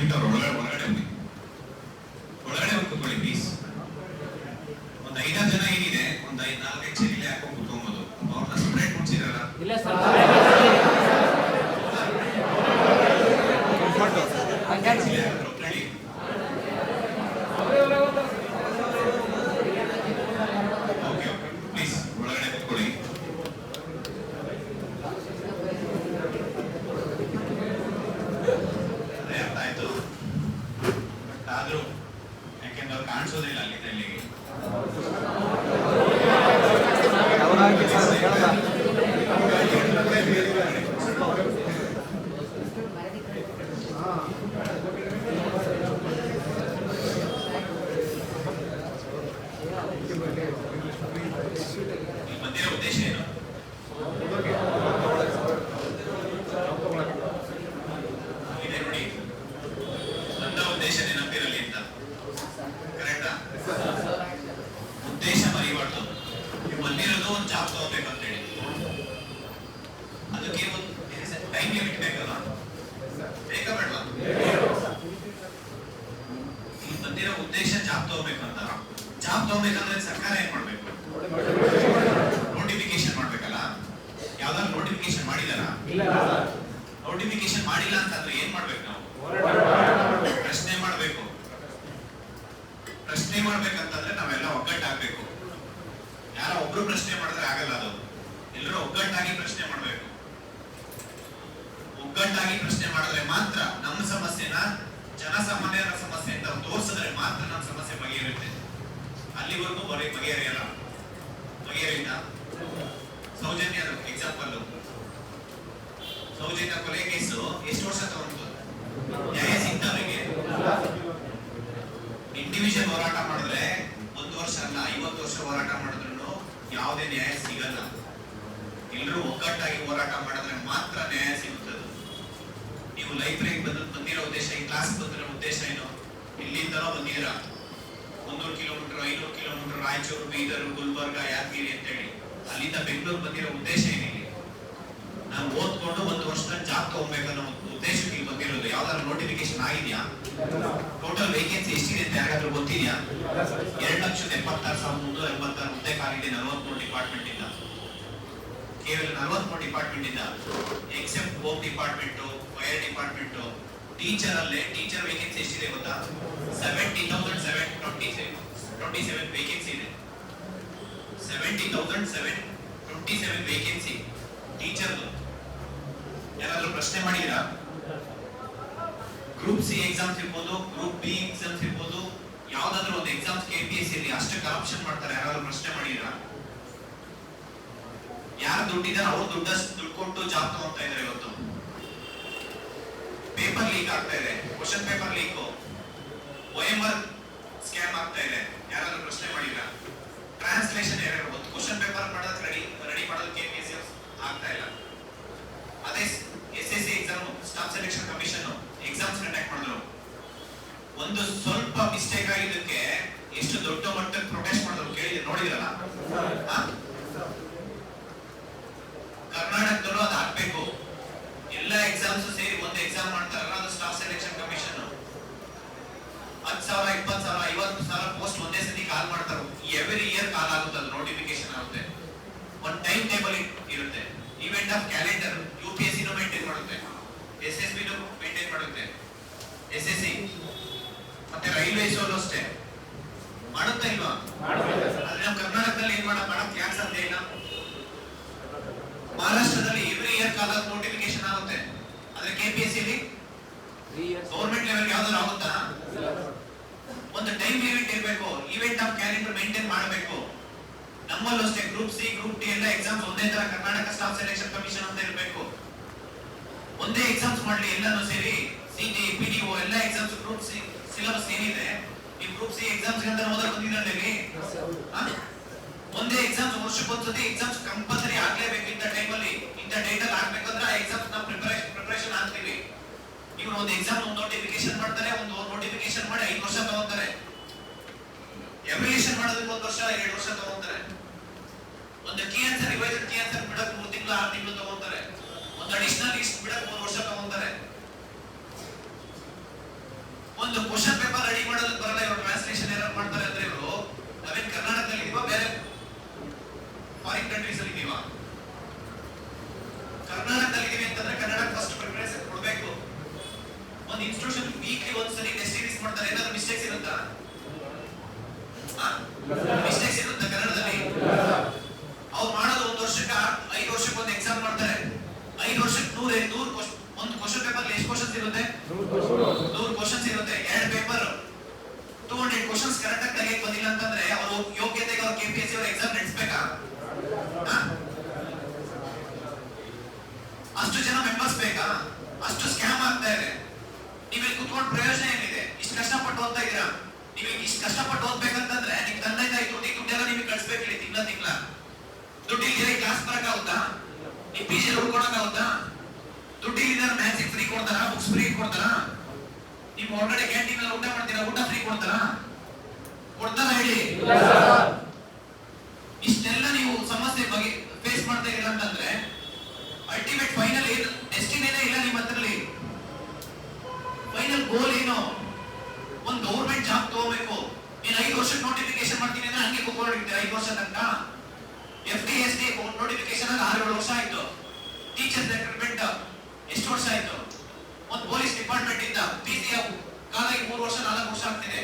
ದಯವಿಟ್ಟು ಒಳ್ಳೆ ಒಳಗಡೆ ಒಳಗಡೆ ಬನ್ನಿ ಒಳಗಡೆ ಹೋಗಿ ಕೂತ್ಕೊಳ್ಳಿ ಪ್ಲೀಸ್ ಒಂದ್ ಐದಾರು ಜನ ಏನಿದೆ ಒಂದ್ ಐದ್ ನಾಲ್ಕೈದು ಚೇರ್ ಇಲ್ಲೇ ಹಾಕೊಂಡು ಕುತ್ಕೊಂಬೋದು. ಅವ್ರನ್ನ ಸಪ್ರೇಟ್ ಮುಡ್ಸಿರಲ್ಲ ಇಲ್ಲ ಸರ್ ಇಲ್ಲೇ ಹಾಕ್ರು, ready? ಓಕೆ ಓಕೆ ಪ್ಲೀಸ್ ಒಳಗಡೆ ಕೂತ್ಕೊಳ್ಳಿ ಅದೇ ಅರ್ಥ ಆಯ್ತು ಬಟ್ ಆದ್ರೂ ಯಾಕೆಂದ್ರೆ ಅವ್ರು ಕಾಣಿಸೋದಿಲ್ಲ ಅಲ್ಲಿಂದ ಇಲ್ಲಿಗೆ ಇಲ್ಲಿ ಬಂದಿರೋ ಉದ್ದೇಶ ಏನು ಇದೆ ನೋಡಿ ನನ್ನ ಉದ್ದೇಶ ನೆನಪಿರಲಿ ಅಂತ ಕರೆಕ್ಟಾ ಉದ್ದೇಶ ಮರಿಬಾರ್ದು ನೀವು ಬಂದಿರೋದು ಒಂದು ಜಾಬ್ ತಗೋಬೇಕಂತೇಳಿ ಅದಕ್ಕೆ ಒಂದು ಬಂದಿರೋ ಉದ್ದೇಶ ಜಾಬ್ ತಗೋಬೇಕಂತ ಜಾಬ್ ತಗೋಬೇಕಂದ್ರೆ ಸರ್ಕಾರ ಏನ್ ಮಾಡ್ಬೇಕು ನೋಟಿಫಿಕೇಶನ್ ಮಾಡ್ಬೇಕಲ್ಲ? ಯಾವ್ದಾದ್ರು ನೋಟಿಫಿಕೇಶನ್ ಮಾಡಿದಾರ? ನೋಟಿಫಿಕೇಶನ್ ಮಾಡಿಲ್ಲ ಅಂತಂದ್ರೆ ಏನ್ ಮಾಡ್ಬೇಕು ನಾವು? ಪ್ರಶ್ನೆ ಮಾಡ್ಬೇಕು. ಪ್ರಶ್ನೆ ಮಾಡ್ಬೇಕಂತಂದ್ರೆ ನಾವೆಲ್ಲ ಒಗ್ಗಟ್ಟಾಗ್ಬೇಕು. ಯಾರೋ ಒಬ್ರು ಪ್ರಶ್ನೆ ಮಾಡಿದ್ರೆ ಆಗಲ್ಲ ಅದು. ಎಲ್ಲರೂ ಒಗ್ಗಟ್ಟಾಗಿ ಪ್ರಶ್ನೆ ಮಾಡ್ಬೇಕು. ಒಗ್ಗಟ್ಟಾಗಿ ಪ್ರಶ್ನೆ ಮಾಡಿದ್ರೆ ಮಾತ್ರ ನಮ್ಮ ಸಮಸ್ಯೆನ ಜನಸಾಮಾನ್ಯರ ಸಮಸ್ಯೆ ಅಂತ ತೋರಿಸಿದ್ರೆ ಮಾತ್ರ ನಮ್ಮ ಸಮಸ್ಯೆ ಬಗೆಹರಿಯುತ್ತೆ. ಅಲ್ಲಿವರೆಗೂ ಬರೀ ಬಗೆಹರಿಯಲ್ಲ. ಬಗೆಹರಿಲ್ಲ ಸೌಜನ್ಯ ಎಕ್ಸಾಂಪಲ್ ಸೌಜನ್ಯ ಕೊಲೆ ಕೇಸು ಎಷ್ಟು ವರ್ಷ ತಗೊಂಡು ನ್ಯಾಯ ಸಿಗ್ತವರಿಗೆ ಇಂಡಿವಿಜುವಲ್ ಹೋರಾಟ ಮಾಡಿದ್ರೆ ಒಂದು ವರ್ಷ ಅಲ್ಲ, ಐವತ್ತು ವರ್ಷ ಹೋರಾಟ ಮಾಡಿದ್ರು ಯಾವುದೇ ನ್ಯಾಯ ಸಿಗಲ್ಲ. ಎಲ್ಲರೂ ಒಗ್ಗಟ್ಟಾಗಿ ಹೋರಾಟ ಮಾಡಿದ್ರೆ ಮಾತ್ರ ನ್ಯಾಯ ಸಿಗುತ್ತದೆ ನೀವು ಲೈಬ್ರರಿಗೆ ಬಂದ ಬಂದಿರೋ ಉದ್ದೇಶ, ಈ ಕ್ಲಾಸ್ ಬಂದಿರೋ ಉದ್ದೇಶ ಏನು? ಇಲ್ಲಿಂದನೋ ಬಂದಿದ್ದೀರಾ. ಮುನ್ನೂರು ಕಿಲೋಮೀಟರ್ ಐನೂರು ಕಿಲೋಮೀಟರ್ ರಾಯಚೂರು, ಬೀದರ್, ಗುಲ್ಬರ್ಗ, ಯಾದಗಿರಿ ಅಂತೇಳಿ. ಅಲ್ಲಿಂದ ಬೆಂಗಳೂರು ಬಂದಿರೋ ಉದ್ದೇಶ ಏನಿದೆ ನಾನು ಓದ್ಕೊಂಡು ಒಂದು ವರ್ಷದಲ್ಲಿ ಜಾಬ್ ತಗೋಬೇಕನ್ನೋ ಒಂದು ಉದ್ದೇಶಕ್ಕೆ ಇಲ್ಲಿ ಬಂದಿರೋದು. ಯಾವ್ದಾದ್ರು ನೋಟಿಫಿಕೇಶನ್ ಆಗಿದೆಯಾ? ಟೋಟಲ್ ವೇಕೆನ್ಸಿ ಎಷ್ಟಿದೆ ಅಂತ ಯಾರಾದ್ರೂ ಗೊತ್ತಿದೆಯಾ? ಎರಡು ಲಕ್ಷದ ಎಪ್ಪತ್ತಾರು ಸಾವಿರದ ಮುನ್ನೂರ ಎಂಬತ್ತಾರು ಹುದ್ದೆ ಕಾಲಿದೆ ನಲವತ್ಮೂರು ಡಿಪಾರ್ಟ್ಮೆಂಟ್ ಇಂದ. ಕೇವಲ ನಲವತ್ಮೂರು ಡಿಪಾರ್ಟ್ಮೆಂಟ್ ಇಂದ except home department fire department teacher ಅಲ್ಲೇ ಟೀಚರ್ ವೇಕೆನ್ಸಿ ಎಷ್ಟಿದೆ ಗೊತ್ತಾ? Seventy thousand seven twenty twenty seven vacancy ಇದೆ. Seventy thousand seven twenty seven vacancy teacher ಯಾರಾದರೂ ಪ್ರಶ್ನೆ ಮಾಡಿದೀರಾ ಗ್ರೂಪ್ ಸಿ ಎಕ್ಸಾಮ್ಸ್ ಇರ್ಬೋದು ಗ್ರೂಪ್ ಬಿ ಎಕ್ಸಾಮ್ಸ್ ಇರ್ಬೋದು, ಯಾವ್ದಾದ್ರು ಒಂದು ಎಕ್ಸಾಮ್ಸ್ ಕೆ ಪಿ ಎಸ್ ಇರಲಿ ಅಷ್ಟು ಕರಪ್ಷನ್ ಮಾಡ್ತಾರೆ, ಯಾರಾದ್ರೂ ಪ್ರಶ್ನೆ ಮಾಡಿದೀರಾ ಯಾರು ದುಡ್ಡಿದ್ದಾರೆ, ಅವ್ರು ದುಡ್ಡ ದುಡ್ಡು ಕೊಟ್ಟು ಜಾಬ್ ತಗೊಂತ ಇದಾರೆ ಇವತ್ತು. ಪೇಪರ್ ಲೀಕ್ ಆಗ್ತಾ ಇದೆ, question paper leak. OMR scam ಆಗ್ತಾ ಇದೆ, ಯಾರಾದ್ರೂ ಪ್ರಶ್ನೆ ಮಾಡಿಲ್ಲ. ಟ್ರಾನ್ಸ್ಲೇಷನ್ ಎರರ್ ಒಂದು ಕ್ವಶನ್ ಪೇಪರ್ ಮಾಡೋದಕ್ಕೆ ರೆಡಿ ರೆಡಿ ಮಾಡೋದು ಎಸ್ ಆಗ್ತಾ ಇಲ್ಲ. ಅದೇ S S C exam staff selection commission exams conduct ಮಾಡಿದ್ರು. ಒಂದು ಸ್ವಲ್ಪ ಮಿಸ್ಟೇಕ್ ಆಗಿದ್ದಕ್ಕೆ ಎಷ್ಟು ದೊಡ್ಡ ಮಟ್ಟಕ್ಕೆ ಪ್ರೊಟೆಸ್ಟ್ ಮಾಡಿದ್ರು ಕೇಳಿದ್ರೆ ನೋಡಿದ್ರಲ್ಲ ಆ? ಕರ್ನಾಟಕದಲ್ಲೂ ಅದು ಆಗ್ಬೇಕು ಎಲ್ಲ ಎಕ್ಸಾಮ್ಸ್ ಸೇರಿ ಒಂದು ಎಕ್ಸಾಮ್ ಮಾಡ್ತಾರಲ್ಲ ಅದು ಸ್ಟಾಫ್ ಸೆಲೆಕ್ಷನ್ ಕಮಿಷನ್ ಹತ್ತು ಸಾವಿರ, ಇಪ್ಪತ್ತು ಸಾವಿರ, ಐವತ್ತು ಸಾವಿರ ಪೋಸ್ಟ್ ಒಂದೇ ಸತಿ ಕಾಲ್ ಮಾಡ್ತಾರೆ. ಎವ್ರಿ ಇಯರ್ ಕಾಲ್ ಆಗುತ್ತೆ, ಅದು ನೋಟಿಫಿಕೇಶನ್ ಆಗುತ್ತೆ. ಒಂದು ಟೈಮ್ ಟೇಬಲ್ ಇರುತ್ತೆ. Event of calendar U P S ಸಿನೂ maintain ಮಾಡುತ್ತೆ. ಎಸ್ ಎಸ್ ಬಿನೂ ಮೇಂಟೈನ್ ಮಾಡುತ್ತೆ. ಎಸ್ ಎಸ್ ಸಿ ಮತ್ತೆ ರೈಲ್ವೇಸ್ ಅಷ್ಟೇ. ಮಾಡುತ್ತಾ ಇಲ್ವಾ ಆದ್ರೆ ನಮ್ಮ ಕರ್ನಾಟಕದಲ್ಲಿ ಏನ್ ಮಾಡ ಮಾಡಕ್ ಯಾಕೆ ಸಾಧ್ಯ ಇಲ್ಲ ಮಹಾರಾಷ್ಟ್ರದಲ್ಲಿ ಎವ್ರಿ ಇಯರ್ ಕಾಲ ನೋಟಿಫಿಕೇಶನ್ ಆಗುತ್ತೆ ಆದ್ರೆ KPSC three years government level ಯಾವ್ದಾದ್ರು ಆಗುತ್ತಾ ಒಂದು ಟೈಮ್ ಲಿಮಿಟ್ ಇರಬೇಕು ಇವೆಂಟ್ ಆಫ್ ಕ್ಯಾಲೆಂಡರ್ ಮೇಂಟೈನ್ ಮಾಡಬೇಕು ನಮ್ಮಲ್ಲೂ ಅಷ್ಟೇ ಗ್ರೂಪ್ ಸಿ ಗ್ರೂಪ್ ಟಿ ಎಲ್ಲ ಎಕ್ಸಾಮ್ಸ್ ಒಂದೇ ತರ ಕರ್ನಾಟಕ ಸ್ಟಾಫ್ ಸೆಲೆಕ್ಷನ್ ಕಮಿಷನ್ ಅಂತ ಇರಬೇಕು. ಒಂದೇ ಎಕ್ಸಾಮ್ಸ್ ಮಾಡ್ಲಿ ಎಲ್ಲಾನು ಸೇರಿ ಸಿಟಿ ಪಿಡಿಒ ಎಲ್ಲ ಎಕ್ಸಾಮ್ಸ್ ಗ್ರೂಪ್ ಸಿ ಸಿಲೆಬಸ್ ಏನಿದೆ, ಈ ಗ್ರೂಪ್ ಸಿ ಎಕ್ಸಾಮ್ಸ್ ಅಂತ ಮೊದಲು ಬಂದಿದ್ದೀವಿ ಒಂದೇ ಎಕ್ಸಾಮ್ಸ್ ವರ್ಷಕ್ಕೆ ಒಂದ್ಸತಿ ಎಕ್ಸಾಮ್ಸ್ ಕಂಪಲ್ಸರಿ ಆಗ್ಲೇಬೇಕು ಇಂಥ ಟೈಮಲ್ಲಿ ಇಂಥ ಡೇಟಲ್ಲಿ ಆಗ್ಬೇಕಂದ್ರೆ ಆ ಎಕ್ಸಾಮ್ಸ್ ನಾವು ಪ್ರಿಪರೇಷನ್ ಪ್ರಿಪರೇಷನ್ ಆಗ್ತೀವಿ ಇವ್ರು ಒಂದು ಎಕ್ಸಾಮ್ ಒಂದು ನೋಟಿಫಿಕೇಶನ್ ಮಾಡ್ತಾರೆ, ಒಂದು ನೋಟಿಫಿಕೇಶನ್ ಮಾಡಿ ಐದು ವರ್ಷ ತಗೋತಾರೆ. ಎವ್ಲ್ಯೂಷನ್ ಮಾಡೋದಕ್ಕೆ ಒಂದು ವರ್ಷ, ಎರಡು ವರ್ಷ ತಗೊಂತಾರೆ. ಒಂದು ಕ್ಯಾನ್ಸರ್ ರಿವೈಸ್ ಕೀ ಆನ್ಸರ್ ಬಿಡಕ್ ಮೂರು ತಿಂಗಳು ಆರು ತಿಂಗಳು ತಗೋತಾರೆ ಒಂದು ಅಡಿಷನಲ್ ಲಿಸ್ಟ್ ಬಿಡಕ್ ಮೂರು ವರ್ಷ ತಗೊಂತಾರೆ ಇರುತ್ತಾ ಮಿಸ್ಟೇಕ್ಸ್ ಇರುತ್ತಾ ಕನ್ನಡದಲ್ಲಿ ಅವ್ರು ಮಾಡೋದು ಒಂದು ವರ್ಷಕ್ಕೆ ಆರ್- ಐದು ವರ್ಷಕ್ಕೆ ಒಂದು ಎಕ್ಸಾಮ್ ಮಾಡ್ತಾರೆ ಐದು ವರ್ಷಕ್ಕೆ ನೂರ ನೂರು ಒಂದು ಕ್ವಶನ್ ಪೇಪರ್ ಎಷ್ಟು ಕ್ವಶನ್ಸ್ ಇರುತ್ತೆ ನೂರು ಕ್ವಶನ್ಸ್ ಇರುತ್ತೆ ಎರಡು paper two hundred questions correct ಆಗಿ ತೆಗಿಯಕ್ ಬಂದಿಲ್ಲ ಅಂತಂದ್ರೆ ಅವರು ಯೋಗ್ಯತೆಗೆ ಅವ್ರು ಕೆಪಿಎಸ್ಸಿ ಅವ್ರ ಎಕ್ಸಾಮ್ ನಡೆಸಬೇಕಾ ಅಷ್ಟು ಜನ ಮೆಂಬರ್ಸ್ ಬೇಕಾ ಅಷ್ಟು ಸ್ಕ್ಯಾಮ್ ಆಗ್ತಾ ಇದೆ ನೀವು ಇಲ್ಲಿ ಕುತ್ಕೊಂಡು ಪ್ರಯೋಜನ ಏನಿದೆ ಇಷ್ಟು ಕಷ್ಟಪಟ್ಟು ಓದ್ತಾ ಇದ್ದೀರಾ ನೀವು ಇಷ್ಟು ಕಷ್ಟಪಟ್ಟು ಓದ್ಬೇಕಂತಂದ್ರೆ ನಿಮ್ ತಂದೆ ತಾಯಿ ದುಡ್ಡಿ ದುಡ್ಡೆಲ್ಲ ನಿಮಗೆ ಕಳಿಸ್ಬೇಕು ಹೇಳಿ ತಿಂಗಳ ತಿಂಗಳ. ದುಡ್ಡು ಇಲ್ಲದೆ ಕ್ಲಾಸ್ ಬರಕ್ಕಾಗುತ್ತಾ ನೀವು ಪಿ ಜಿ ಉಳ್ಕೊಳಕ್ಕಾಗುತ್ತಾ ದುಡ್ಡು ಇಲ್ಲದೆ ಮ್ಯಾಜಿಕ್ ಫ್ರೀ ಕೊಡ್ತಾರಾ? ಬುಕ್ಸ್ ಫ್ರೀ ಕೊಡ್ತಾರಾ? ನೀವು ಆಲ್ರೆಡಿ ಕ್ಯಾಂಟೀನ್ ಊಟ ಮಾಡ್ತೀರಾ? ಊಟ ಫ್ರೀ ಕೊಡ್ತಾರಾ? ಕೊಡ್ತಾರ ಹೇಳಿ? ಇಷ್ಟೆಲ್ಲ ನೀವು ಸಮಸ್ಯೆ ಬಗ್ಗೆ ಫೇಸ್ ಮಾಡ್ತಾ ಇಲ್ಲ ಅಂತಂದ್ರೆ ಅಲ್ಟಿಮೇಟ್ ಫೈನಲ್ ಏನು ಡೆಸ್ಟಿನೇನೇ ಇಲ್ಲ ನಿಮ್ಮ ಹತ್ರಲಿ ಫೈನಲ್ ಗೋಲ್ ಏನು? ಒಂದು ಗೌರ್ಮೆಂಟ್ ಜಾಬ್ ತಗೋಬೇಕು ನೀನು ಐದು ವರ್ಷಕ್ಕೆ ನೋಟಿಫಿಕೇಶನ್ ಅಂದ್ರೆ ಐದು ವರ್ಷ ತನಕ F D S D notification ಆಗಿ ಆರು ಏಳು ವರ್ಷ ಆಯ್ತು. ಟೀಚರ್ಸ್ ರಿಕ್ರೂಟ್ಮೆಂಟ್ ಎಷ್ಟು ವರ್ಷ ಆಯ್ತು? ಒಂದು ಪೊಲೀಸ್ ಡಿಪಾರ್ಟ್ಮೆಂಟ್ ಇಂದ ಪಿ ಸಿ ಈಗ ಮೂರು ವರ್ಷ, ನಾಲ್ಕು ವರ್ಷ ಆಗ್ತಿದೆ.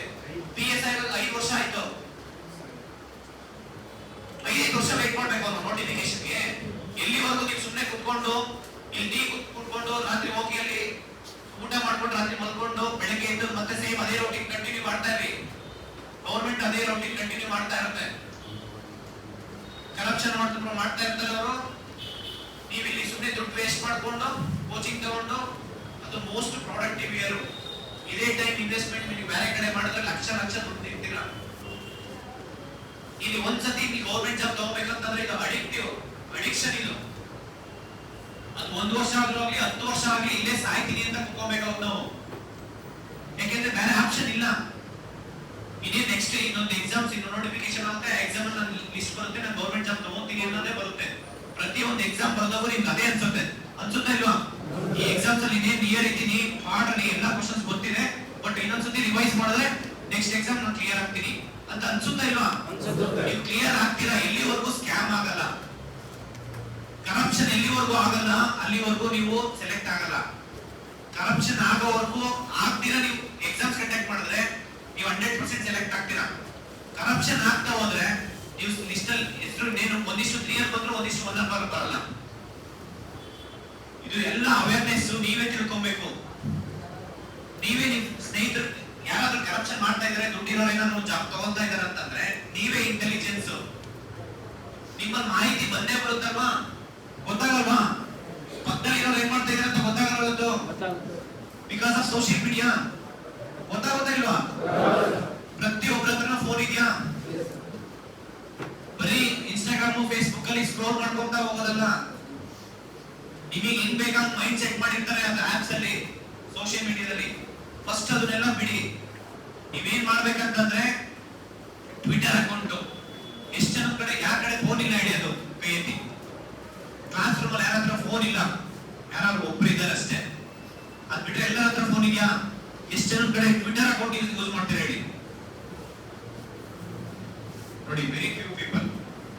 ಪಿ ಎಸ್ ಐ ಐದು ವರ್ಷ ಆಯ್ತು. ಐದೈದು ವರ್ಷ ವೇಟ್ ಮಾಡ್ಬೇಕು ಅವ್ರು ನೋಟಿಫಿಕೇಶನ್ಗೆ ಎಲ್ಲಿವರೆಗೂ ನೀವು ಸುಮ್ಮನೆ ಕುತ್ಕೊಂಡು, ಇಲ್ಲಿ ಟೀ ಕುತ್ಕೊಂಡು, ರಾತ್ರಿ ಹೋಗಿ ಅಲ್ಲಿ ಊಟ ಮಾಡ್ಕೊಂಡು, ರಾತ್ರಿ ಮಲ್ಕೊಂಡು, ಬೆಳಗ್ಗೆ ಎದ್ದು ಮತ್ತೆ ಸೇಮ್ ಅದೇ ರೌಟಿಂಗ್ ಕಂಟಿನ್ಯೂ ಮಾಡ್ತಾ ಇರಿ ಗೌರ್ಮೆಂಟ್ ಅದೇ ರೌಟಿಂಗ್ ಕಂಟಿನ್ಯೂ ಮಾಡ್ತಾ ಇರುತ್ತೆ. ಕರಪ್ಷನ್ ಮಾಡ್ಕೊಂಡು ಮಾಡ್ತಾ ಇರ್ತಾರೆ ಅವರು. ನೀವು ಇಲ್ಲಿ ಸುಮ್ಮನೆ ದುಡ್ಡು ವೇಸ್ಟ್ ಮಾಡ್ಕೊಂಡು ಕೋಚಿಂಗ್ ತಗೊಂಡು, ಅದು ಮೋಸ್ಟ್ ಪ್ರಾಡಕ್ಟಿವ್ ಇಯರ್ ಇದೇ ಟೈಮ್ ಇನ್ವೆಸ್ಟ್ಮೆಂಟ್ ನೀವು ಬೇರೆ ಕಡೆ ಮಾಡಿದ್ರೆ ಲಕ್ಷ ಲಕ್ಷ ದುಡ್ಡು ಇರ್ತೀರ ಇಲ್ಲಿ ಒಂದ್ಸತಿ ನೀವು ಗೌರ್ಮೆಂಟ್ ಜಾಬ್ ತಗೋಬೇಕಂತಂದ್ರೆ ಇದು ಅಡಿಕ್ಟಿವ್ ಅಡಿಕ್ಷನ್ ಇದು. ಅದು ಒಂದು ವರ್ಷ ಆದ್ರೂ ಆಗ್ಲಿ, ಹತ್ತು ವರ್ಷ ಆಗ್ಲಿ ಇಲ್ಲೇ ಸಾಯ್ತೀನಿ ಅಂತ ಕುತ್ಕೋಬೇಕಾಗುತ್ತೆ ನಾವು. ಯಾಕೆಂದ್ರೆ ಬೇರೆ ಆಪ್ಷನ್ ಇಲ್ಲ. ನೆಕ್ಸ್ಟ್ ಇನ್ನೊಂದು ಎಕ್ಸಾಮ್ಸ್ ಇನ್ನು ನೋಟಿಫಿಕೇಶನ್ ಆಗುತ್ತೆ ಎಕ್ಸಾಮ್ ಲಿಸ್ಟ್ ಬರುತ್ತೆ ನಾನು ಗೌರ್ಮೆಂಟ್ ಜಾಬ್ ತಗೋತೀನಿ ಅನ್ನೋದೇ ಬರುತ್ತೆ. ಪ್ರತಿಯೊಂದು ಎಕ್ಸಾಮ್ ಬರೆದವರು ನಿಮ್ಗೆ ಅದೇ ಅನ್ಸುತ್ತೆ. ಅನ್ಸುತ್ತಾ ಇಲ್ವಾ? ಈ ಎಕ್ಸಾಮ್ಸ್ ಅಲ್ಲಿ ಇನ್ನೇನ್ ನಿಯರ್ ಇದ್ದೀನಿ ಅಲ್ಲಿ ಎಲ್ಲಾ ಕ್ವಶನ್ಸ್ ಗೊತ್ತಿದೆ ಬಟ್ ಇನ್ನೊಂದ್ಸತಿ ರಿವೈಸ್ ಮಾಡಿದ್ರೆ ನೆಕ್ಸ್ಟ್ ಎಕ್ಸಾಮ್ ನಾನು ಕ್ಲಿಯರ್ ಆಗ್ತೀನಿ. ಅಂತ ಅನ್ಸುತ್ತಾ ಇಲ್ವಾ? ನೀವು ಕ್ಲಿಯರ್ ಆಗ್ತೀರಾ? ಎಲ್ಲಿವರೆಗೂ ಸ್ಕ್ಯಾಮ್ ಆಗಲ್ಲ. ಕರಪ್ಷನ್ ಎಲ್ಲಿವರೆಗೂ ಆಗಲ್ಲ ಅಲ್ಲಿವರೆಗೂ ನೀವು ಸೆಲೆಕ್ಟ್ ಆಗಲ್ಲ. ಕರಪ್ಷನ್ ಆಗೋವರೆಗೂ ಆಗ್ತೀರಾ ನೀವು? ಎಕ್ಸಾಮ್ಸ್ ಕಂಡಕ್ಟ್ ಮಾಡಿದ್ರೆ ನೀವು ಹಂಡ್ರೆಡ್ ಪರ್ಸೆಂಟ್ ಸೆಲೆಕ್ಟ್ ಆಗ್ತೀರಾ? ಕರಪ್ಷನ್ ಆಗ್ತಾ ಹೋದ್ರೆ ನೀವು ಲಿಸ್ಟ್ ಅಲ್ಲಿ ಹೆಸರು ನೀನು ಒಂದಿಷ್ಟು ತ್ರೀ ಅಲ್ಲಿ ಬಂದ್ರು ಒಂದಿಷ್ಟು ಒನ್ ನಂಬರ್ ಬರಲ್ಲ ಇದು ಎಲ್ಲ ಅವೇರ್ನೆಸ್ ನೀವೇ ತಿಳ್ಕೊಬೇಕು. ನೀವೇ ನಿಮ್ ಸ್ನೇಹಿತರು ಯಾರಾದ್ರೂ ಕರಪ್ಷನ್ ಮಾಡ್ತಾ ಇದ್ರೆ ದುಡ್ಡಿರೋರು ಏನಾದ್ರು ಜಾಬ್ ತಗೊಂತಾ ಇದಾರೆ ಅಂತಂದ್ರೆ ನೀವೇ ಇಂಟೆಲಿಜೆನ್ಸ್ ನಿಮ್ಮ ಮಾಹಿತಿ ಬಂದೇ ಬರುತ್ತಲ್ವಾ? ಗೊತ್ತಾಗಲ್ವಾ? ಪಕ್ಕದಲ್ಲಿ ಇರೋರು ಏನ್ ಮಾಡ್ತಾ ಇದಾರೆ ಅಂತ ಗೊತ್ತಾಗಲ್ಲ ಬಿಕಾಸ್ ಆಫ್ ಸೋಷಿಯಲ್ ಮೀಡಿಯಾ ಗೊತ್ತಾಗುತ್ತಾ ಇಲ್ವಾ ಪ್ರತಿಯೊಬ್ಬರ ಹತ್ರನೂ ಫೋನ್ ಇದೆಯಾ ಬರೀ ಇನ್ಸ್ಟಾಗ್ರಾಮ್ ಫೇಸ್ಬುಕ್ ಅಲ್ಲಿ ಮಾಡ್ಕೊಂತ ಹೋಗೋದಲ್ಲ ನಿಮಗೆ ಏನ್ ಬೇಕಂತ ಮೈಂಡ್ ಸೆಟ್ ಮಾಡಿರ್ತಾರೆ ಅಂತ ಆಪ್ಸ್ ಅಲ್ಲಿ ಸೋಷಿಯಲ್ ಮೀಡಿಯಾದಲ್ಲಿ ಫಸ್ಟ್ ಅದನ್ನೆಲ್ಲ ಬಿಡಿ. ನೀವೇನ್ ಮಾಡ್ಬೇಕಂತಂದ್ರೆ ಟ್ವಿಟರ್ ಅಕೌಂಟ್ ಎಷ್ಟು ಜನ ಕಡೆ, ಯಾರ ಕಡೆ ಫೋನ್ ಇಲ್ಲ ಹಿಡಿಯೋದು ಅದು ಕೈಯಲ್ಲಿ ಕ್ಲಾಸ್ ರೂಮ್ ಅಲ್ಲಿ ಯಾರ ಫೋನ್ ಇಲ್ಲ, ಯಾರಾದ್ರೂ ಒಬ್ರು ಇದ್ದಾರೆ ಅಷ್ಟೇ. ಅದ್ ಬಿಟ್ರೆ ಎಲ್ಲರ ಹತ್ರ ಫೋನ್ ಇದೆಯಾ? ಎಷ್ಟು ಜನ ಕಡೆ ಟ್ವಿಟರ್ ಅಕೌಂಟ್ ಯೂಸ್ ಮಾಡ್ತೀರಾ ಹೇಳಿ. ನೋಡಿ ವೆರಿ ಫ್ಯೂ ಪೀಪಲ್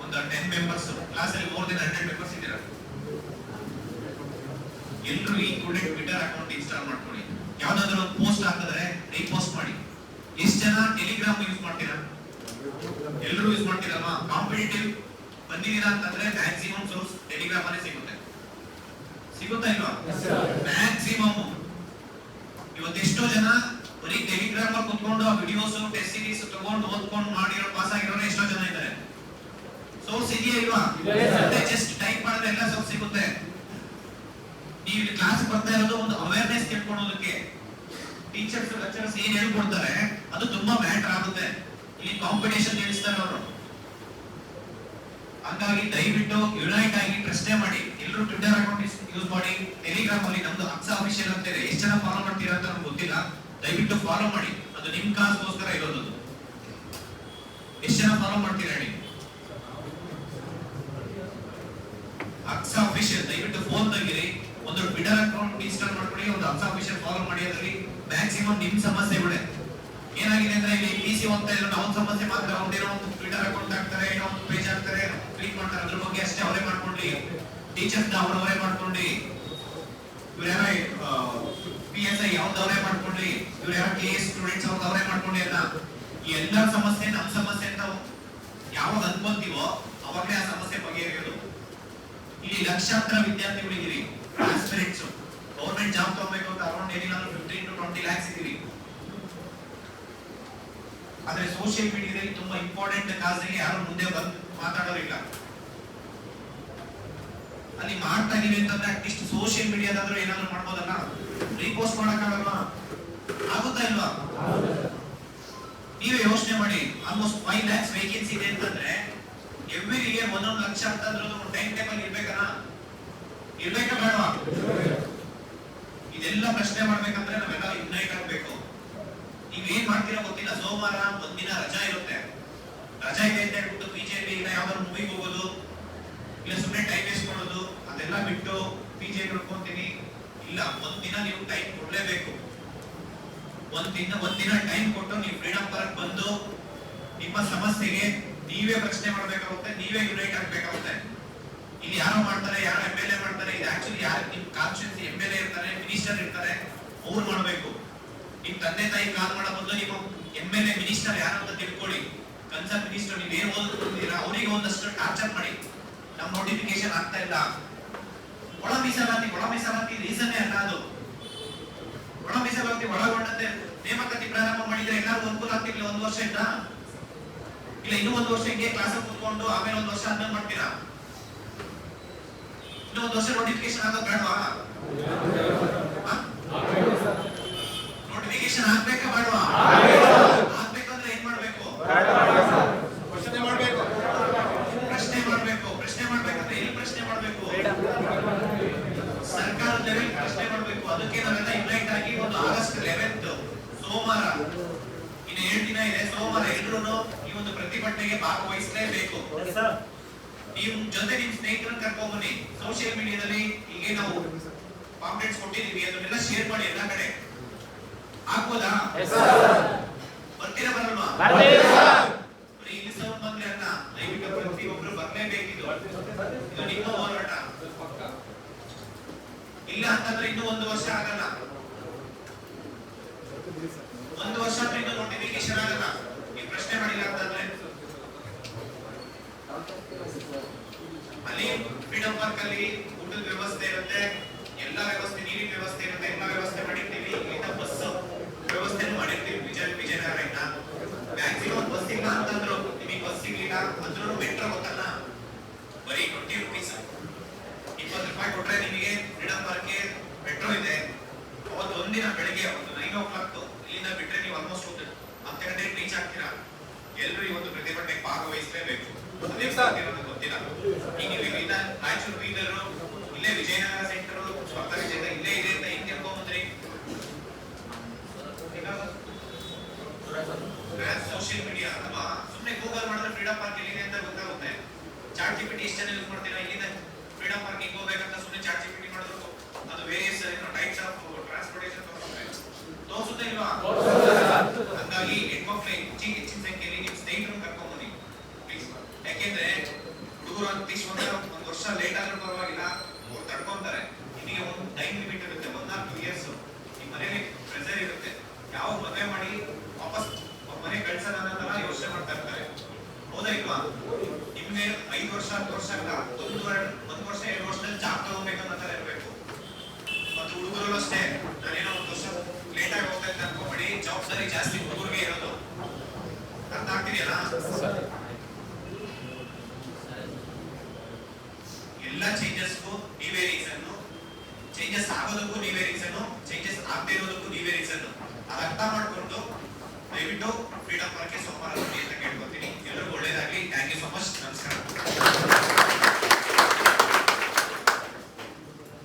ಒಂದು ಟೆನ್ ಮೆಂಬರ್ಸ್ ಕ್ಲಾಸ್ ಅಲ್ಲಿ ಮೋರ್ ದೆನ್ ಹಂಡ್ರೆಡ್ ಮೆಂಬರ್ಸ್ ಇದ್ದೀರಾ ಎಲ್ಲರೂ ಈ ಕೂಡಲೇ ಟ್ವಿಟರ್ ಅಕೌಂಟ್ ಇನ್ಸ್ಟಾಲ್ ಮಾಡ್ಕೊಳ್ಳಿ ಯಾವ್ದಾದ್ರು ಒಂದು ಪೋಸ್ಟ್ ಹಾಕಿದ್ರೆ ರೀಪೋಸ್ಟ್ ಮಾಡಿ ಎಷ್ಟು ಜನ ಟೆಲಿಗ್ರಾಮ್ ಯೂಸ್ ಮಾಡ್ತೀರಾ ಎಲ್ಲರೂ ಯೂಸ್ ಮಾಡ್ತೀರಲ್ವಾ ಕಾಂಪಿಟೇಟಿವ್ ಬಂದಿದ್ದೀರಾ ಅಂತಂದ್ರೆ ಮ್ಯಾಕ್ಸಿಮಮ್ ಸೋರ್ಸ್ ಟೆಲಿಗ್ರಾಮ್ ಅಲ್ಲಿ ಸಿಗುತ್ತೆ. ಸಿಗುತ್ತಾ ಇಲ್ವಾ? ಮ್ಯಾಕ್ಸಿಮಮ್ ಇವತ್ತೆಷ್ಟೋ ಜನ ಬರೀ ಟೆಲಿಗ್ರಾಮ್ ಅಲ್ಲಿ ಕುತ್ಕೊಂಡು ಆ ವಿಡಿಯೋಸ್ ಟೆಸ್ಟ್ ಸೀರೀಸ್ ತಗೊಂಡು ಓದ್ಕೊಂಡು ಮಾಡಿರೋ ಪಾಸ್ ಆಗಿರೋ ಎಷ್ಟೋ ಜನ ಇದ್ದಾರೆ. ಸೋರ್ಸ್ ಇದೆಯಾ ಇಲ್ವಾ. ಜಸ್ಟ್ ಟೈಪ್ ಮಾಡಿದ್ರೆ ಎಲ್ಲ ಸೋರ್ಸ್ ಸಿಗುತ್ತೆ. ನೀವು ಇಲ್ಲಿ ಕ್ಲಾಸ್ ಬರ್ತಾ ಇರೋದು ಒಂದು ಅವೇರ್ನೆಸ್ ತಿಳ್ಕೊಳ್ಳೋದಕ್ಕೆ. ಟೀಚರ್ಸ್ ಲೆಕ್ಚರ್ಸ್ ಏನ್ ಹೇಳ್ಕೊಡ್ತಾರೆ ಅದು ತುಂಬಾ ಮ್ಯಾಟರ್ ಆಗುತ್ತೆ. ಇಲ್ಲಿ ಕಾಂಪಿಟೇಷನ್ ನಿಲ್ಲಿಸ್ತಾರೆ ಅವರು. ಹಾಗಾಗಿ ದಯವಿಟ್ಟು ಯುನೈಟ್ ಆಗಿ ಪ್ರಶ್ನೆ ಮಾಡಿ. ಎಲ್ಲರೂ ಟ್ವಿಟರ್ ಅಕೌಂಟ್ ಯೂಸ್ ಮಾಡಿ. ಟೆಲಿಗ್ರಾಮ್ ಅಲ್ಲಿ ನಮ್ದು ಅಕ್ಸ ಅಫಿಷಿಯಲ್ ಅಂತ ಇದೆ. ಎಷ್ಟು ಜನ ಫಾಲೋ ಮಾಡ್ತೀರಾ ಅಂತ ನಮ್ಗೆ ಗೊತ್ತಿಲ್ಲ. ದಯವಿಟ್ಟು ಫಾಲೋ ಮಾಡಿ. ಅದು ನಿಮ್ ಕಾಸ್ಗೋಸ್ಕರ ಇರೋದು. ಎಷ್ಟು ಜನ ಫಾಲೋ ಮಾಡ್ತೀರಾ ಹೇಳಿ. ಅಕ್ಸ ಅಫಿಷಿಯಲ್ ದಯವಿಟ್ಟು ಫೋನ್ ತಗಿರಿ. ಒಂದು ಟ್ವಿಟರ್ ಅಕೌಂಟ್ ಇನ್ಸ್ಟಾಲ್ ಮಾಡ್ಕೊಳ್ಳಿ. ಒಂದು ಅಕ್ಸ ಅಫಿಷಿಯಲ್ ಫಾಲೋ ಮಾಡಿ. ಅದರಲ್ಲಿ ಮ್ಯಾಕ್ಸಿಮಮ್ ನಿಮ್ ಸಮಸ್ಯೆಗಳೇ ಏನಾಗಿದೆ ಅಂದ್ರೆ ಇಲ್ಲಿ ಪಿ ಸಿ ಅಂತ ಏನೋ ನಾವು ಸಮಸ್ಯೆ ಮಾತ್ರ ಅವ್ನಿರೋ ಒಂದು ಟ್ವಿಟರ್ ಅಕೌಂಟ್ ಹಾಕ್ತಾರೆ ಏನೋ ಒಂದು ಪೇಜ್ ಹಾಕ್ತಾರೆ ಕ್ಲಿಕ್ ಮಾಡ್ತಾರೆ, ಅದ್ರ ಬಗ್ಗೆ ಅಷ್ಟೇ ಅವರೇ ಮಾಡ್ಕೊಂಡ್ರಿ. ಟೀಚರ್ಸ್ ಅವರೇ ಮಾಡ್ಕೊಂಡ್ರಿ. ಇವ್ರು ಯಾರೋ ಪಿ ಎಸ್ ಐ ಯಾವ್ದು ಅವರೇ ಇವ್ರು ಯಾರು ಕೆ ಎಸ್ ಸ್ಟೂಡೆಂಟ್ಸ್ ಅವ್ರು ಅವರೇ ಅಂತ. ಎಲ್ಲ ಸಮಸ್ಯೆ ನಮ್ಮ ಸಮಸ್ಯೆ ಅಂತ ಯಾವಾಗ ಅನ್ಕೊಂತೀವೋ ಅವಾಗಲೇ ಆ ಸಮಸ್ಯೆ ಬಗೆಹರಿಯೋದು. ಇಲ್ಲಿ ಲಕ್ಷಾಂತರ ವಿದ್ಯಾರ್ಥಿಗಳಿದ್ದೀರಿ ಆಸ್ಪಿರೆಂಟ್ಸ್ ಗೌರ್ಮೆಂಟ್ ಜಾಬ್ ತಗೋಬೇಕು ಅಂತ ಅರೌಂಡ್ ಏನಿಲ್ಲ ಫಿಫ್ಟೀನ್ ಟು ಟ್ವೆಂಟಿ ಲ್ಯಾಕ್ಸ್ ಇದೀರಿ ಆದ್ರೆ ಸೋಷಿಯಲ್ ಮೀಡಿಯಾದಲ್ಲಿ ತುಂಬಾ ಇಂಪಾರ್ಟೆಂಟ್ ಕಾಸ್ಗೆ ಯಾರು ಮುಂದೆ ಬಂದು ಮಾತಾಡೋರಿಲ್ಲ ಅಲ್ಲಿ ಮಾಡ್ತಾ ಇದೀವಿ ಅಂತಂದ್ರೆ ಅಟ್ಲೀಸ್ಟ್ ಸೋಷಿಯಲ್ ಮೀಡಿಯಾದಾದ್ರೂ ಏನಾದ್ರು ಮಾಡ್ಬೋದಲ್ಲ? ರೀಪೋಸ್ಟ್ ಮಾಡಕ್ಕಾಗಲ್ವಾ? ಆಗುತ್ತಾ ಇಲ್ವಾ? ನೀವೇ ಯೋಚನೆ ಮಾಡಿ. ಆಲ್ಮೋಸ್ಟ್ ಫೈವ್ ಲ್ಯಾಕ್ಸ್ ವೇಕೆನ್ಸಿ ಇದೆ ಅಂತಂದ್ರೆ ಎವ್ರಿ ಇಯರ್ ಒಂದೊಂದು ಲಕ್ಷ ಅಂತಂದ್ರೆ ಟೈಮ್ ಟೇಬಲ್ ಇರ್ಬೇಕಲ್ಲ? ಇರ್ಬೇಕಾ ಬೇಡವಾ? ಇದೆಲ್ಲ ಪ್ರಶ್ನೆ ಮಾಡ್ಬೇಕಂದ್ರೆ ನಾವೆಲ್ಲ ಯುನೈಟ್ ಆಗ್ಬೇಕು. ನೀವ್ ಏನ್ ಮಾಡ್ತೀರಾ ಗೊತ್ತಿಲ್ಲ. ಸೋಮವಾರ ಒಂದಿನ ರಜಾ ಇರುತ್ತೆ. ರಜಾ ಇದೆ ಅಂತ ಹೇಳ್ಬಿಟ್ಟು ಬಿಜೆಪಿ ಇಲ್ಲ ಯಾವ್ದಾದ್ರು ಮೂವಿಗೆ ಹೋಗೋದು, ಇಲ್ಲ ಸುಮ್ಮನೆ ಟೈಮ್ ವೇಸ್ಟ್ ಮಾಡೋದು, ಅದೆಲ್ಲ ಬಿಟ್ಟು ಬಿಜೆಪಿ ನೋಡ್ಕೊಂತೀನಿ ಇಲ್ಲ, ಒಂದಿನ ನೀವು ಟೈಮ್ ಕೊಡ್ಲೇಬೇಕು. ಒಂದಿನ ಒಂದಿನ ಟೈಮ್ ಕೊಟ್ಟು ನೀವು ಫ್ರೀಡಮ್ ಪಾರ್ಕ್ ಬಂದು ನಿಮ್ಮ ಸಮಸ್ಯೆಗೆ ನೀವೇ ಪ್ರಶ್ನೆ ಮಾಡ್ಬೇಕಾಗುತ್ತೆ, ನೀವೇ ಯುನೈಟ್ ಆಗ್ಬೇಕಾಗುತ್ತೆ. ಇಲ್ಲಿ ಯಾರೋ ಮಾಡ್ತಾರೆ, ಯಾರು ಎಂ ಎಲ್ ಎ ಮಾಡ್ತಾರೆ, ಇದು ಆಕ್ಚುಲಿ ಯಾರು ನಿಮ್ ಕಾನ್ಸ್ಟಿಟ್ಯೂನ್ಸಿ ಎಂ ಎಲ್ ಎ ಇರ್ತಾರೆ ಮಿನಿಸ್ಟರ್ ಇರ್ತಾರೆ, ಅವ್ರು ಮಾಡ್ಬೇಕು. ನಿಮ್ ತಂದೆ ತಾಯಿ ಕಾಲ್ ಮಾಡೋ ಬದಲು ನೀವು ಎಂ ಎಲ್ ಎ ಮಿನಿಸ್ಟರ್ ಯಾರು ಅಂತ ತಿಳ್ಕೊಳ್ಳಿ. ಕನ್ಸರ್ ಮಿನಿಸ್ಟರ್ ನೀವು ಏನ್ ಅವರಿಗೆ ಒಂದಷ್ಟು ಟಾರ್ಚರ್ ಮಾಡಿ. ನಮ್ಮ ನೋಟಿಫಿಕೇಶನ್ ಆಗ್ತಾ ಇಲ್ಲ. ಒಳ ಮೀಸಲಾತಿ ಒಳ ಮೀಸಲಾತಿ ರೀಸನ್ನೇ ಅಲ್ಲ ಅದು. ಒಳ ಮೀಸಲಾತಿ ಒಳಗೊಂಡಂತೆ ನೇಮಕಾತಿ ಪ್ರಾರಂಭ ಮಾಡಿದ್ರೆ ಎಲ್ಲರೂ ಅನುಕೂಲ ಆಗ್ತಿರ್ಲಿಲ್ಲ ಒಂದು ವರ್ಷ ಇದ್ದ ಇಲ್ಲ, ಇನ್ನೂ ಒಂದು ವರ್ಷ ಹಿಂಗೆ ಕ್ಲಾಸ್ ಕೂತ್ಕೊಂಡು ಆಮೇಲೆ ಒಂದು ವರ್ಷ ಆದ್ಮೇಲೆ ಮಾಡ್ತೀರಾ? ಇನ್ನೊಂದು ವರ್ಷ ನೋಟಿಫಿಕೇಶನ್ ಆಗೋದು ಬೇಡವಾ? ನೋಟಿಫಿಕೇಶನ್ ಹಾಕ್ಬೇಕಾ ಮಾಡುವ? ಆಗ್ಬೇಕಂದ್ರೆ ಏನ್ ಮಾಡ್ಬೇಕು? ಪ್ರಶ್ನೆ ಮಾಡಬೇಕು. ಪ್ರಶ್ನೆ ಮಾಡ್ಬೇಕು. ಪ್ರಶ್ನೆ ಮಾಡ್ಬೇಕಂದ್ರೆ ಎಲ್ಲಿ ಪ್ರಶ್ನೆ ಮಾಡ್ಬೇಕು? ಸರ್ಕಾರದ ಲೆವೆಲ್ ಪ್ರಶ್ನೆ ಮಾಡ್ಬೇಕು. ಅದಕ್ಕೆ ನಾವೆಲ್ಲ ಇನ್ವೈಟ್ ಆಗಿ ಒಂದು ಆಗಸ್ಟ್ ಲೆವೆಂತ್ ಸೋಮವಾರ ಇನ್ನು ಏಳು ದಿನ ಇದೆ. ಸೋಮವಾರ ಎಲ್ಲರೂ ಈ ಒಂದು ಪ್ರತಿಭಟನೆಗೆ ಭಾಗವಹಿಸಲೇಬೇಕು. ನೀವು ಜೊತೆ ನಿಮ್ ಸ್ನೇಹಿತರನ್ನ ಕರ್ಕೊಂಡ್ ಬನ್ನಿ ಸೋಷಿಯಲ್ ಮೀಡಿಯಾದಲ್ಲಿ ಹೀಗೆ ನಾವು ಪಾಂಪ್ಲೆಟ್ಸ್ ಕೊಟ್ಟಿದೀವಿ ಅದನ್ನೆಲ್ಲ ಶೇರ್ ಮಾಡಿ ಎಲ್ಲ ಕಡೆ. ಆಗ್ಬೋದಾ ಬರ್ತೀರಾ ಬರಲ್ವಾ ಬರೀ ಇಲ್ಲಿ ಬಂದ್ರೆ ಪ್ರತಿಯೊಬ್ರು ಬರ್ಲೇಬೇಕಿದು. ಇದು ನಿಮ್ಮ ಹೋರಾಟ. ಇಲ್ಲ ಅಂತಂದ್ರೆ ಇನ್ನು ಒಂದು ವರ್ಷ ಆಗಲ್ಲ. ಒಂದು ವರ್ಷ ಅಂದ್ರೆ ಇನ್ನು ನೋಟಿಫಿಕೇಶನ್ ಆಗಲ್ಲ. ನೀವು ಪ್ರಶ್ನೆ ಮಾಡಿಲ್ಲ ಅಂತಂದ್ರೆ. ಅಲ್ಲಿ ಫ್ರೀಡಮ್ ಪಾರ್ಕ್ ಅಲ್ಲಿ ಊಟದ ವ್ಯವಸ್ಥೆ ಇರುತ್ತೆ. ಎಲ್ಲ ವ್ಯವಸ್ಥೆ ನೀರಿನ ವ್ಯವಸ್ಥೆ ಇರುತ್ತೆ. ಎಲ್ಲ ವ್ಯವಸ್ಥೆ ಮಾಡಿರ್ತೀವಿ ಇಲ್ಲಿಂದ ಬಸ್ ವ್ಯವಸ್ಥೆನೂ ಮಾಡಿರ್ತೀವಿ ವಿಜಯ ವಿಜಯನಗರದಿಂದ ಮ್ಯಾಕ್ಸಿಮಮ್ ಬಸ್ ಇಲ್ಲ ಅಂತಂದ್ರು ನಿಮಗೆ ಬಸ್ ಸಿಗ್ಲಿಲ್ಲ ಅಂದ್ರೂ ಮೆಟ್ರೋ ಗೊತ್ತಲ್ಲ ಬರೀ ಟ್ವೆಂಟಿ ರುಪೀಸ್ ಇಪ್ಪತ್ತು ರೂಪಾಯಿ ಕೊಟ್ರೆ ನಿಮಗೆ ಫ್ರೀಡಮ್ ಪಾರ್ಕ್ಗೆ ಮೆಟ್ರೋ ಇದೆ ಅವತ್ತು ಒಂದಿನ ಬೆಳಿಗ್ಗೆ ಒಂದು ನೈನ್ ಓ ಕ್ಲಾಕ್ ಇಲ್ಲಿಂದ ಬಿಟ್ರೆ ನೀವು ಆಲ್ಮೋಸ್ಟ್ ಒಂದು ಹತ್ತು ಗಂಟೆಗೆ ರೀಚ್ ಆಗ್ತೀರಾ ಎಲ್ಲರೂ ಇವತ್ತು ಪ್ರತಿಭಟನೆ ಭಾಗವಹಿಸಲೇಬೇಕು. ಅದೇ ಸಾಧ್ಯವಾದ ಗೊತ್ತಿಲ್ಲ. ಈಗ ನೀವು ಇಲ್ಲಿಂದ ರಾಯಚೂರು ಬೀದರು, ಇಲ್ಲೇ ವಿಜಯನಗರ ಸೆಂಟರ್, ಸ್ವಂತ ವಿಜಯ ಇಲ್ಲೇ ಇದೆ ಅಂತ ಹೆಂಗ್ ತಿಳ್ಕೊಂಬಂದ್ರಿ? ಸೋಷಿಯಲ್ ಮೀಡಿಯಾ ಅಥವಾ ಸುಮ್ಮನೆ ಗೂಗಲ್ ಮಾಡಿದ್ರೆ ಫ್ರೀಡಮ್ ಪಾರ್ಕ್ ಎಲ್ಲಿದೆ ಅಂತ ಗೊತ್ತಾಗುತ್ತೆ. ಚಾಟ್ ಜಿಪಿಟಿ ಜನ ಯೂಸ್ ಮಾಡ್ತೀರಾ? ಇಲ್ಲಿಂದ ಫ್ರೀಡಮ್ ಪಾರ್ಕ್ ಹಿಂಗ್ ಹೋಗ್ಬೇಕಂತ ಸುಮ್ಮನೆ ಚಾಟ್ ಜಿಪಿಟಿ ಮಾಡಿದ್ರು ಅದು ವೇರಿಯಸ್ ಟೈಪ್ಸ್ ಆಫ್ ಟ್ರಾನ್ಸ್ಪೋರ್ಟೇಷನ್ ತೋರಿಸುತ್ತೆ ಇಲ್ವಾ ಹಂಗಾಗಿ ಹೆಣ್ಮಕ್ಳು ಹೆಚ್ಚಿನ ಹೆಚ್ಚಿನ ಸಂಖ್ಯೆಯಲ್ಲಿ ನಿಮ್ಮ ಸ್ನೇಹಿತರನ್ನು ಕರ್ಕೊಂಬನ್ನಿ ಪ್ಲೀಸ್ ಯಾಕೆಂದ್ರೆ ಹುಡುಗರು ಅಟ್ಲೀಸ್ಟ್ ಒಂದ್ ಒಂದ್ ವರ್ಷ ಲೇಟ್ ಆದ್ರೂ ಪರವಾಗಿಲ್ಲ ಅವ್ರು ತಡ್ಕೊಂತಾರೆ ನಿಮಗೆ ಒಂದು ಟೈಮ್ ಲಿಮಿಟ್ ಇರುತ್ತೆ ಒನ್ ಆರ್ ಟೂ ಇಯರ್ಸ್ ನಿಮ್ಮ ಮನೇಲಿ ಪ್ರೆಸರ್ ಇರುತ್ತೆ ಯಾವ ಮದುವೆ ಮಾಡಿ ವಾಪಸ್ ಅವ್ರ ಮನೆ ಕಳ್ಸೋಣ ಅನ್ನೋದನ್ನ ಯೋಚನೆ ಮಾಡ್ತಾ ಇರ್ತಾರೆ ಹೌದಾ ಇಲ್ವಾ ನಿಮ್ಗೆ ಐದು ವರ್ಷ ಹತ್ತು ವರ್ಷ ಅಲ್ಲ ಒಂದು ವರ್- ಒಂದು ವರ್ಷ ಎರಡು ವರ್ಷದಲ್ಲಿ ಜಾಬ್ ತಗೋಬೇಕು ಅನ್ನೋ ತರ ಇರಬೇಕು ಮತ್ತು ಹುಡುಗರು ಅಷ್ಟೇ ನಾನೇನೋ ಒಂದು ವರ್ಷ ಲೇಟ್ ಆಗಿ ಹೋಗ್ತಾ ಇದ್ದೆ ಅನ್ಕೊಂಬೇಡಿ ಜವಾಬ್ದಾರಿ ಜಾಸ್ತಿ ಹುಡುಗರಿಗೆ ಇರೋದು. ಅರ್ಥ ಆಗ್ತಿದೆಯಲ್ಲ?